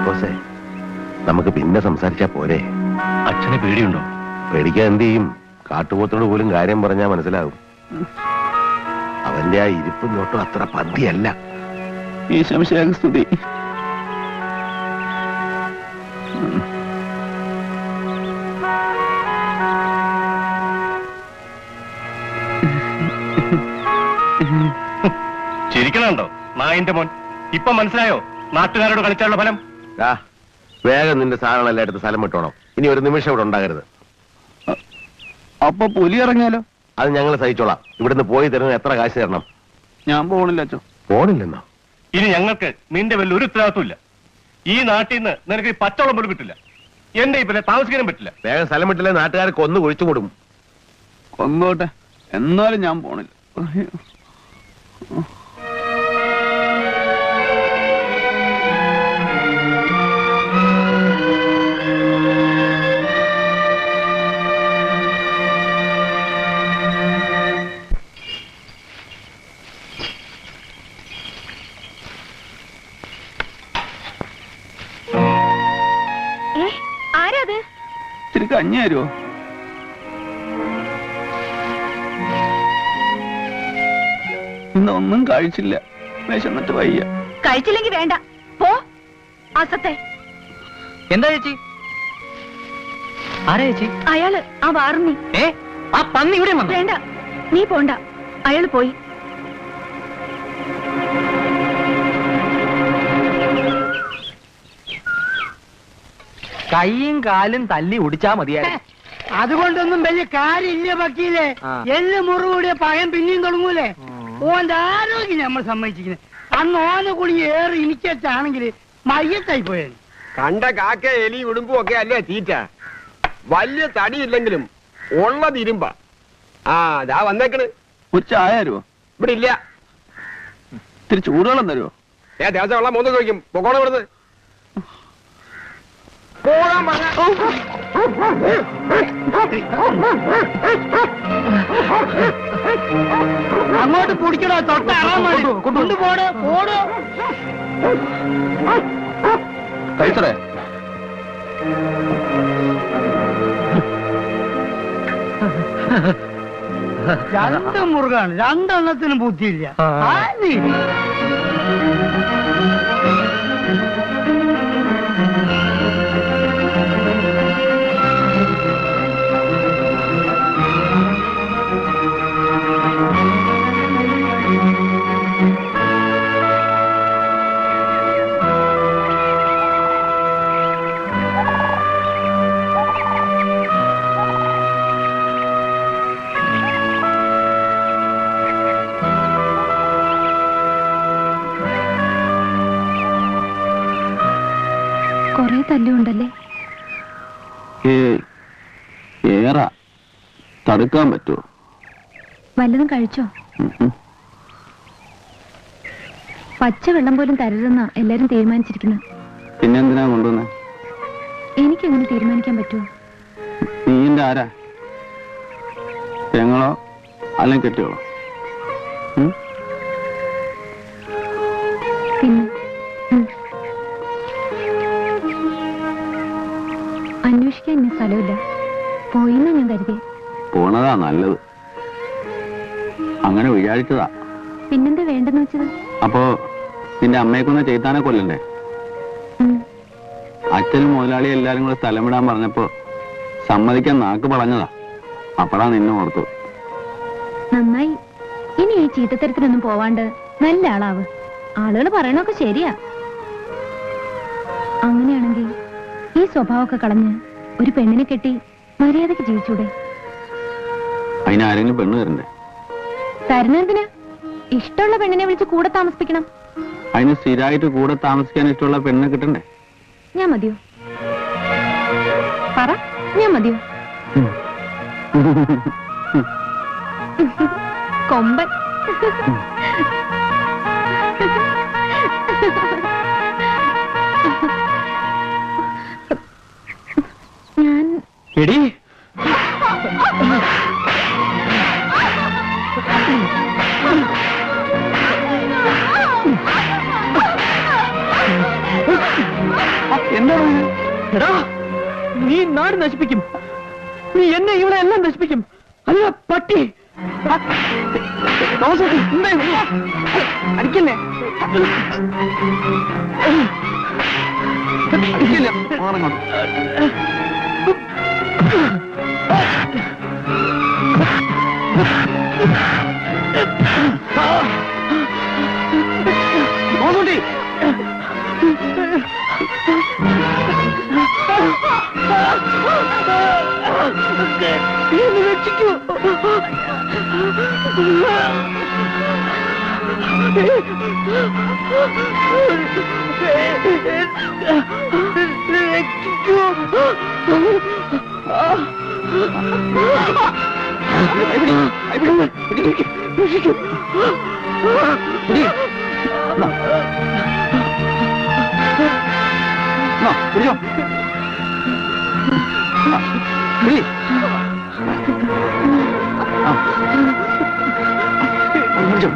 കുര്യാക്കോസേ നമുക്ക് പിന്നെ സംസാരിച്ചാ പോരെ. അച്ഛനെ പേടിയുണ്ടോ? പേടിക്കാൻ എന്ത് ചെയ്യും? കാട്ടുപോത്തോട് പോലും കാര്യം പറഞ്ഞാൽ മനസ്സിലാവും. അവന്റെ ആ ഇരിപ്പും നോട്ടും അത്ര പതിയല്ല ഈ ശംശയാഗസ്തുതി ചിരിക്കണുണ്ടോ? നായന്റെ മോൻ. ഇപ്പൊ മനസ്സിലായോ? നാട്ടുകാരോട് കളിച്ചാലുള്ള ഫലം? ആ വേഗം നിന്റെ സാധനങ്ങളെല്ലാം എടുത്ത് സ്ഥലം വിട്ടോണം. ഇനി ഒരു നിമിഷം ഇവിടെ ഉണ്ടാകരുത്. അപ്പൊ പുലി ഇറങ്ങിയാലോ? അത് ഞങ്ങൾ സഹിച്ചോളാം. ഇവിടുന്ന് പോയി തരുന്ന എത്ര കാശ് തരണം? ഞാൻ പോണില്ല അച്ഛോ. പോണില്ലെന്നോ? ഇനി ഞങ്ങൾക്ക് നിന്റെ വലിയ ഒരു ഉത്തരവാദിത്വമില്ല ഈ നാട്ടിൽ നിന്ന് നിനക്ക് ഈ പച്ചവളം പോലും കിട്ടില്ല. എന്റെ ഇപ്പൊ താമസിക്കാനും പറ്റില്ല. വേഗം സ്ഥലം വിട്ടില്ലേ നാട്ടുകാർ കൊന്നു കുഴിച്ചു കൊടുക്കും കൊന്നോട്ടെ. എന്നാലും ഞാൻ പോണില്ല. കഞ്ഞി തരുമോ ഇന്നൊന്നും കഴിച്ചില്ല. വിശന്നിട്ട് വയ്യ. കഴിച്ചില്ലെങ്കിൽ വേണ്ട. പോ. അസത്തെ എന്താ ചേച്ചി? ആരാ ചേച്ചി? അയാൾ ആ വാറുണ്ണി ഏ? ആ പന്നി ഇവിടെ വന്നു? വേണ്ട. നീ പോണ്ട. അയാൾ പോയി. കൈയും കാലും തല്ലി ഒടിച്ചാ മതിയായിരുന്നു അതുകൊണ്ടൊന്നും വലിയ കാര്യമില്ല വക്കീലെ. ആ. എല്ല് മുറികൂടിയ പകൻ പിന്നെയും തുടങ്ങൂലേ. ഓന്റെ ആരോഗ്യം നമ്മൾ സമ്മതിച്ചിരിക്കുന്നത്. അന്ന് ഓനെ കൂടി ഏറി ഇനിക്കാണെങ്കിൽ മയ്യത്തായി പോയത് കണ്ട കാക്ക എലി ഉടുമ്പും ഒക്കെ അല്ലേ തീറ്റ? വലിയ തടിയില്ലെങ്കിലും ഉള്ളത് ഇരുമ്പ ആ ദാ വന്നേക്കണ്. ഒരു ചായ തരുമോ ഇവിടെ ഇല്ല. ഇത്തിരി ചൂടുവെള്ളം തരുമോ ഏ ദേവസ്വം വെള്ളം മൂന്ന് ചോദിക്കും. പൊക്കോണം ഇവിടുന്ന്. പോകാൻ പറഞ്ഞ അങ്ങോട്ട് പിടിക്കണോ തൊട്ടറാൻ കൊണ്ടുപോടോ പോടോ. കഴിച്ചറേ രണ്ട് മുറുകാണ്. രണ്ടെണ്ണത്തിനും ബുദ്ധിയില്ല. ആ, കൊറേ തല്ലുണ്ടല്ലേ ഏറാ തടുക്കാൻ പറ്റുമോ വല്ലതും കഴിച്ചോ? പച്ചവെള്ളം പോലും തരരുതെന്നാ എല്ലാരും തീരുമാനിച്ചിരിക്കുന്നത് പിന്നെന്തിനാ കൊണ്ടുവന്നേ? എനിക്കെങ്ങനെ തീരുമാനിക്കാൻ പറ്റുമോ നീന്റെ ആരാ? പെങ്ങളോ? അല്ലെങ്കിൽ കെട്ടിയോളോ? പോയിന്നാ ഞാൻ കരുതി. പോണതാ നല്ലത്. അങ്ങനെ വിചാരിച്ചതാ. പിന്നെന്താ വേണ്ടെന്ന് വെച്ചത്? അപ്പോ നിന്റെ അമ്മയെക്കൊന്ന് ചെയ്താനെ കൊല്ലണ്ടേ. അച്ഛനും മുതലാളി എല്ലാരും കൂടെ സ്ഥലം വിടാൻ പറഞ്ഞപ്പോ സമ്മതിക്കാൻ നാക്ക് പറഞ്ഞതാ അപ്പഴാ നിന്നെ ഓർത്തു. നന്നായി. ഇനി ഈ ചീത്തത്തരത്തിനൊന്നും പോവാണ്ട് നല്ല ആളാവ്. ആളുകൾ പറയണൊക്കെ ശരിയാ. അങ്ങനെയാണെങ്കിൽ ഈ സ്വഭാവമൊക്കെ കളഞ്ഞ് ഒരു പെണ്ണിനെ കെട്ടി മര്യാദയ്ക്ക് ജീവിച്ചൂടെ? അതിനാരെങ്കിലും പെണ്ണ് തരണ്ടേ? തരുന്നെന്തിനാ? ഇഷ്ടമുള്ള പെണ്ണിനെ വിളിച്ച് കൂടെ താമസിപ്പിക്കണം. അതിന് സ്ഥിരമായിട്ട് കൂടെ താമസിക്കാൻ ഇഷ്ടമുള്ള പെണ്ണ് കിട്ടണ്ടേ? ഞാൻ മതിയോ? പറ ഞാൻ മതിയോ? കൊമ്പൻ. എടി. എന്താണ്? എടാ നീ നാട് നശിപ്പിക്കും. നീ എന്നെ ഇവിടെ എല്ലാം നശിപ്പിക്കും. അല്ല പട്ടി? അടിക്കല്ലേ? അടിക്കില്ല? മാറങ്ങോട്ട് തോമസ് കുട്ടി എന്നെ രക്ഷിക്കൂ എന്നാ, പിടിച്ചോ.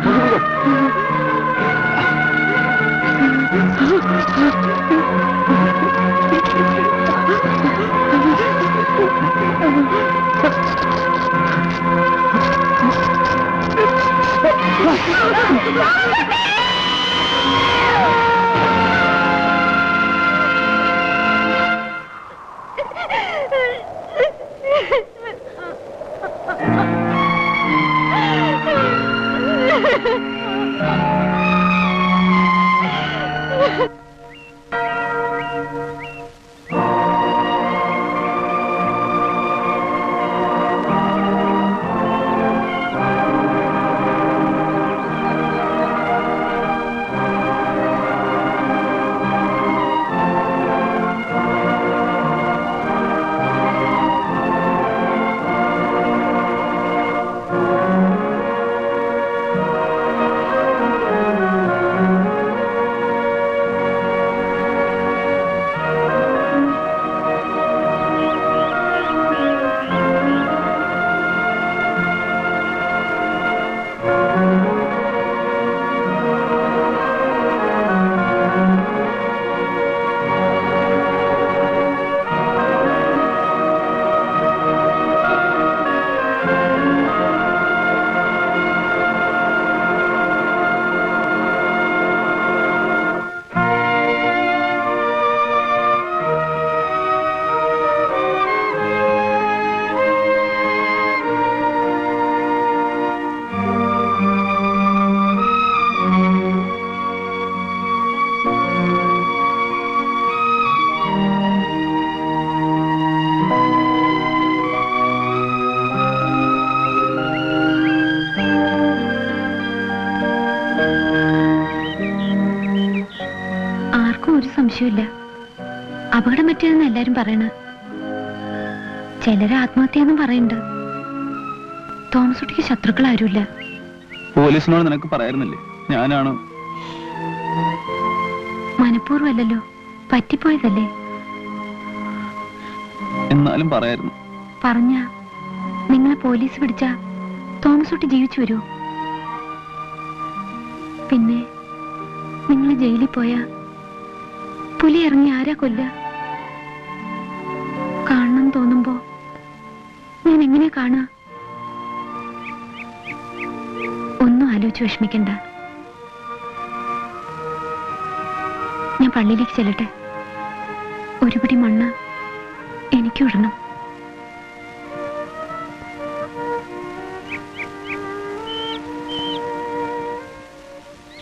പറയണ? ചിലര് ആത്മഹത്യയെന്നും പറയുന്നുണ്ട്. തോമസ് കുട്ടിക്ക് ശത്രുക്കൾ ആരുമില്ല പോലീസിനോട് നിനക്ക് പറയായിരുന്നില്ലേ ഞാനാണ്. മനഃപൂർവമല്ലല്ലോ. പറ്റിപ്പോയതല്ലേ? എന്നാലും പറയായിരുന്നു. പറഞ്ഞ നിങ്ങളെ പോലീസ് പിടിച്ച തോമസ് കുട്ടി ജീവിച്ചു വരൂ പിന്നെ നിങ്ങൾ ജയിലിൽ പോയാ പുലി ഇറങ്ങി ആരാ കൊല്ല തോന്നുമ്പോ ഞാൻ എങ്ങനെ കാണാ ഒന്നും ആലോചിച്ച് വിഷമിക്കണ്ട. ഞാൻ പള്ളിയിലേക്ക് ചെല്ലട്ടെ. ഒരു പിടി മണ്ണ് എനിക്കും ഇടണം